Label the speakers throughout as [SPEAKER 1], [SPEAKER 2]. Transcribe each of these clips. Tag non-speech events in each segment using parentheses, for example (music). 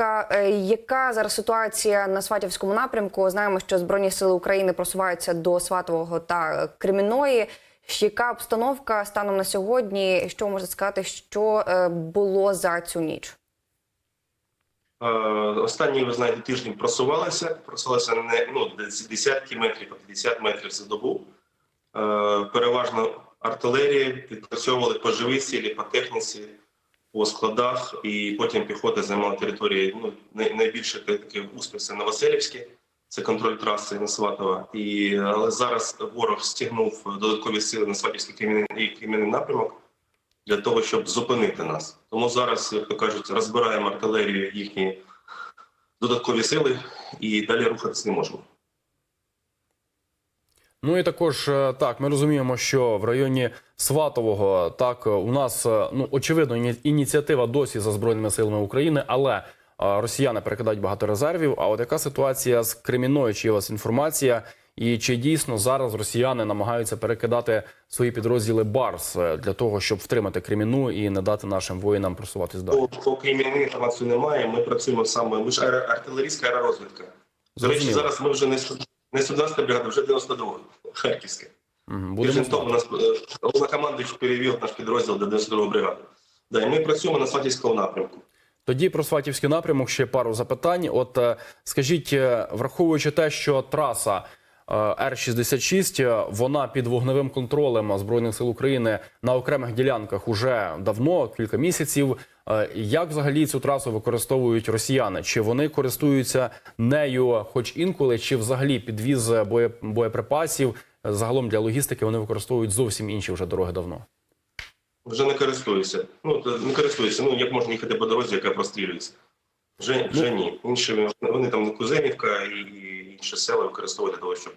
[SPEAKER 1] ласка, е, яка зараз ситуація на Сватівському напрямку? Знаємо, що Збройні сили України просуваються до Сватового та Кремінної. Яка обстановка станом на сьогодні? Що можете сказати, що е, було за цю ніч?
[SPEAKER 2] Е, Останні, ви знаєте, тиждень просувалися. Просувалися не ну, десятки метрів, по 50 метрів за добу. Переважно артилерії відпрацьовували по живій силі, по техніці, по складах, і потім піхота займала території. Ну, найбільше такий успіх це Новоселівське, це контроль траси на Сватова. І, але зараз ворог стягнув додаткові сили на Сватівський кремінний, і кремінний напрямок для того, щоб зупинити нас. Тому зараз, як то кажуть, розбираємо артилерію їхні додаткові сили і далі рухатися не можемо.
[SPEAKER 3] Ну і також е, так, ми розуміємо, що в районі Сватового так е, у нас е, ну очевидно ініціатива досі за збройними силами України, але росіяни перекидають багато резервів. А от яка ситуація з Кремінною? Чи є у вас інформація? І чи дійсно зараз росіяни намагаються перекидати свої підрозділи Барс для того, щоб втримати Креміну і не дати нашим воїнам просуватись далі?
[SPEAKER 2] По, кримінальній інформації немає. Ми працюємо саме. Ми ж артилерійська аеророзвідка. До речі, зараз ми вже не не 112 бригада, вже 92 Харківська. Тиждень тому нас командуючи головнокомандуючий перевів наш підрозділ до 92 бригади. Да, і ми працюємо на Сватівському напрямку.
[SPEAKER 3] Тоді про Сватівський напрямок ще пару запитань. От е, скажіть, е, враховуючи те, що траса е, Р-66, е, вона під вогневим контролем Збройних сил України на окремих ділянках уже давно, кілька місяців. Е, Як взагалі цю трасу використовують росіяни? Чи вони користуються нею, хоч інколи, чи взагалі підвіз боє- боєприпасів е, загалом для логістики вони використовують зовсім інші вже дороги давно?
[SPEAKER 2] Вже не користуюся. Ну, не користуюся. Ну, як можна їхати по дорозі, яка прострілюється? Вже, вже ні. Інші, вони там Куземівка і інші села використовують для того, щоб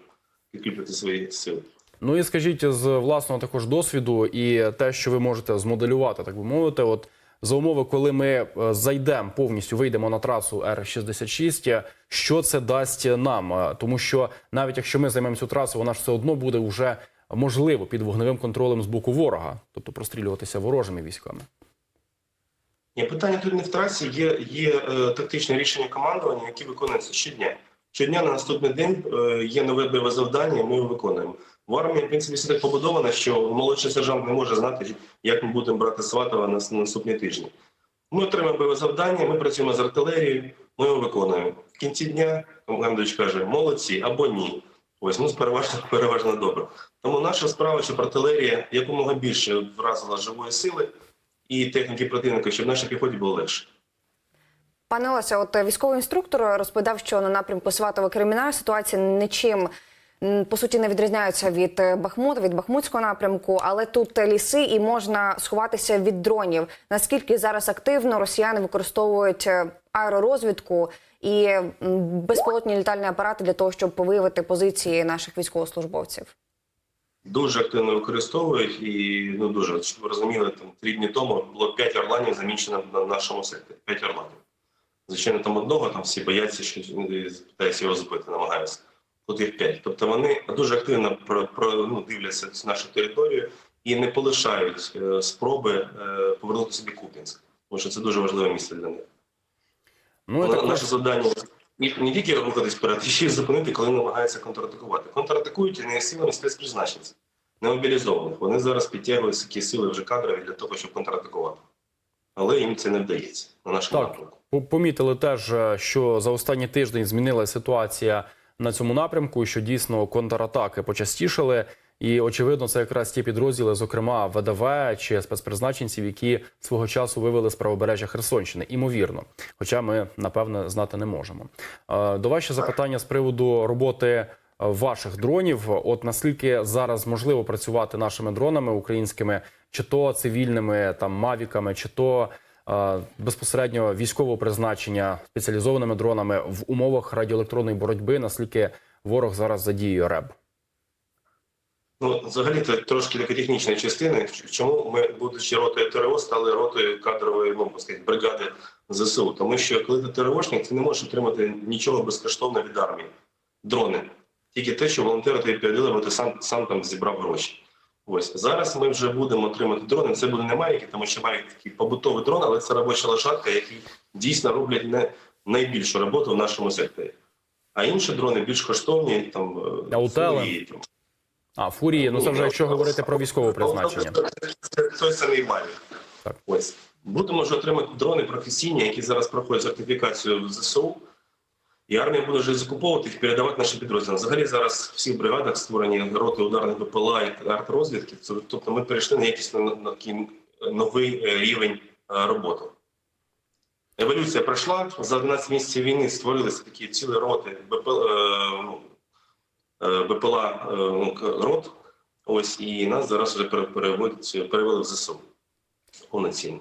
[SPEAKER 2] підкріпити свої сили.
[SPEAKER 3] Ну і скажіть з власного також досвіду і те, що ви можете змоделювати, так би мовити, от за умови, коли ми е, зайдемо повністю, вийдемо на трасу Р-66, що це дасть нам? Е, Тому що навіть якщо ми займемо цю трасу, вона ж все одно буде вже можливо під вогневим контролем з боку ворога, тобто прострілюватися ворожими військами.
[SPEAKER 2] Ні, питання тут не в трасі. Є, є е, тактичне рішення командування, які виконуються щодня. Щодня на наступний день е, є нове бойове завдання, ми його виконуємо. В армії, в принципі, все так побудовано, що молодший сержант не може знати, як ми будемо брати Сватова на, на наступні тижні. Ми отримаємо бойове завдання, ми працюємо з артилерією, ми його виконуємо. В кінці дня командуючий каже, молодці або ні. Ось, ну, переважно, (laughs) переважно добре. Тому наша справа, щоб артилерія якомога більше вразила живої сили і техніки противника, щоб нашій піхоті було легше.
[SPEAKER 1] Пане Олеся, от е, військовий інструктор розповідав, що на напрямку Сватова Кремінна ситуація нічим по суті не відрізняється від е, Бахмута, від Бахмутського напрямку, але тут е, ліси і можна сховатися від дронів. Наскільки зараз активно росіяни використовують аеророзвідку і безпілотні літальні апарати для того, щоб виявити позиції наших військовослужбовців?
[SPEAKER 2] Дуже активно використовують і ну дуже щоб ви розуміли, там три дні тому було п'ять орланів замічено на нашому секторі. П'ять орланів. Звичайно, там одного там всі бояться, що питаються його збити, намагаються. Тут їх п'ять. Тобто вони дуже активно про, про ну, дивляться нашу територію і не полишають е, спроби е, повернути собі Куп'янськ, тому що це дуже важливе місце для них.
[SPEAKER 3] Ну і
[SPEAKER 2] Наше завдання не, не тільки рухатись вперед, ще й зупинити, коли намагаються контратакувати. Контратакують не силами спецпризначенців, не мобілізованих. Вони зараз підтягують такі сили вже кадрові для того, щоб контратакувати. Але їм це не вдається на нашому
[SPEAKER 3] Так.
[SPEAKER 2] напрямку.
[SPEAKER 3] Помітили теж, е, що за останній тиждень змінилася ситуація на цьому напрямку, що дійсно контратаки почастішали. І очевидно, це якраз ті підрозділи, зокрема ВДВ чи спецпризначенців, які свого часу вивели з правобережжя Херсонщини. Імовірно, хоча ми напевне знати не можемо. Е, До вас запитання з приводу роботи ваших дронів. От наскільки зараз можливо працювати нашими дронами українськими, чи то цивільними там мавіками, чи то е, безпосередньо військового призначення спеціалізованими дронами в умовах радіоелектронної боротьби, наскільки ворог зараз задіює РЕБ?
[SPEAKER 2] Ну, взагалі, це трошки така технічна частина. Чому ми, будучи ротою ТРО, стали ротою кадрової ну, сказати, бригади ЗСУ? Тому що коли ти ТРОшник, ти не можеш отримати нічого безкоштовно від армії. Дрони. Тільки те, що волонтери тобі передали, бо ти сам, сам там зібрав гроші. Ось зараз ми вже будемо отримати дрони. Це буде не майки, тому що майк такий побутовий дрон, але це робоча лошадка, які дійсно роблять не найбільшу роботу в нашому секторі. А інші дрони більш коштовні, там е, «Фурії», там.
[SPEAKER 3] А фурії, ну це вже якщо говорити про військове призначення.
[SPEAKER 2] Це той самий Мавік.
[SPEAKER 3] Так.
[SPEAKER 2] Ось. Будемо вже отримати дрони професійні, які зараз проходять сертифікацію в ЗСУ. І армія буде вже закуповувати їх, передавати нашим підрозділам. Взагалі зараз в всіх бригадах створені роти ударних БПЛА і артрозвідки. Тобто ми перейшли на якісно на, на такий новий е, рівень е, роботи. Еволюція пройшла. За 11 місяців війни створилися такі цілі роти е, ну, е, БПЛА е, ну, рот. Ось і нас зараз вже переводять, перевели в ЗСУ повноцінно.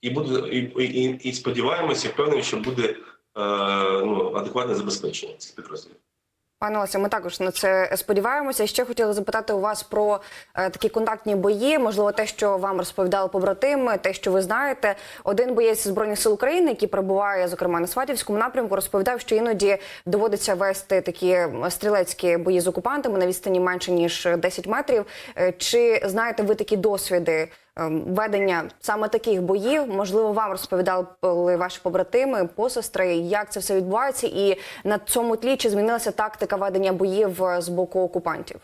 [SPEAKER 2] І буде і, і, і сподіваємося, і впевнені, що буде е, ну, адекватне забезпечення цих підрозділів.
[SPEAKER 1] Пане Олеся, ми також на це сподіваємося. Ще хотіла запитати у вас про е, такі контактні бої. Можливо, те, що вам розповідали побратими, те, що ви знаєте. Один боєць збройних сил України, який перебуває, зокрема на Сватівському напрямку, розповідав, що іноді доводиться вести такі стрілецькі бої з окупантами на відстані менше ніж 10 метрів. Е, Чи знаєте ви такі досвіди? Ем, Ведення саме таких боїв, можливо, вам розповідали ваші побратими, посестри, як це все відбувається, і на цьому тлі чи змінилася тактика ведення боїв е, з боку окупантів?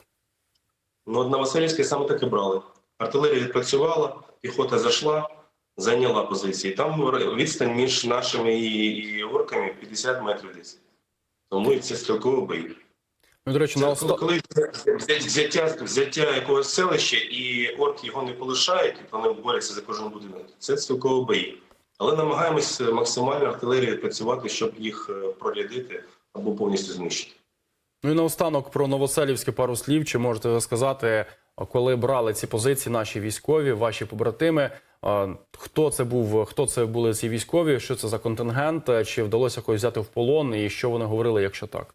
[SPEAKER 2] Ну, на Васильівській саме так і брали. Артилерія відпрацювала, піхота зайшла, зайняла позиції. Там відстань між нашими і, і орками 50 метрів десь. Тому і це стрілкові бої.
[SPEAKER 3] Ну, до речі, на оста...
[SPEAKER 2] коли взяття, взяття якогось селища і орки його не полишають, і вони борються за кожен будинок. Це стрілкові бої. Але намагаємось максимально артилерію працювати, щоб їх е, прорядити або повністю знищити.
[SPEAKER 3] Ну і наостанок про Новоселівське пару слів. Чи можете сказати, коли брали ці позиції наші військові, ваші побратими? Хто це був? Хто це були ці військові? Що це за контингент? е, Чи вдалося когось взяти в полон? І що вони говорили, якщо так?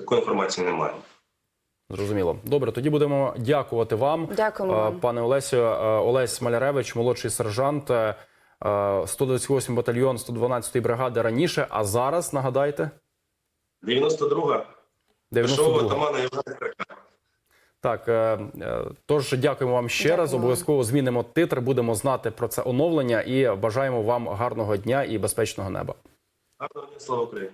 [SPEAKER 2] Такої інформації немає.
[SPEAKER 3] Зрозуміло. Добре, тоді будемо дякувати вам.
[SPEAKER 1] Дякуємо
[SPEAKER 3] Е,
[SPEAKER 1] вам.
[SPEAKER 3] Пане Олесю, Е, Олесь Маляревич, молодший сержант, е, 128 батальйон 112-ї бригади раніше, а зараз нагадайте
[SPEAKER 2] 92-га
[SPEAKER 3] 92
[SPEAKER 2] отамана
[SPEAKER 3] Так, е, е, тож дякуємо вам ще
[SPEAKER 1] Дякую
[SPEAKER 3] раз. Обов'язково змінимо титр, будемо знати про це оновлення і бажаємо вам гарного дня і безпечного неба.
[SPEAKER 2] Гарного дня, слава Україні!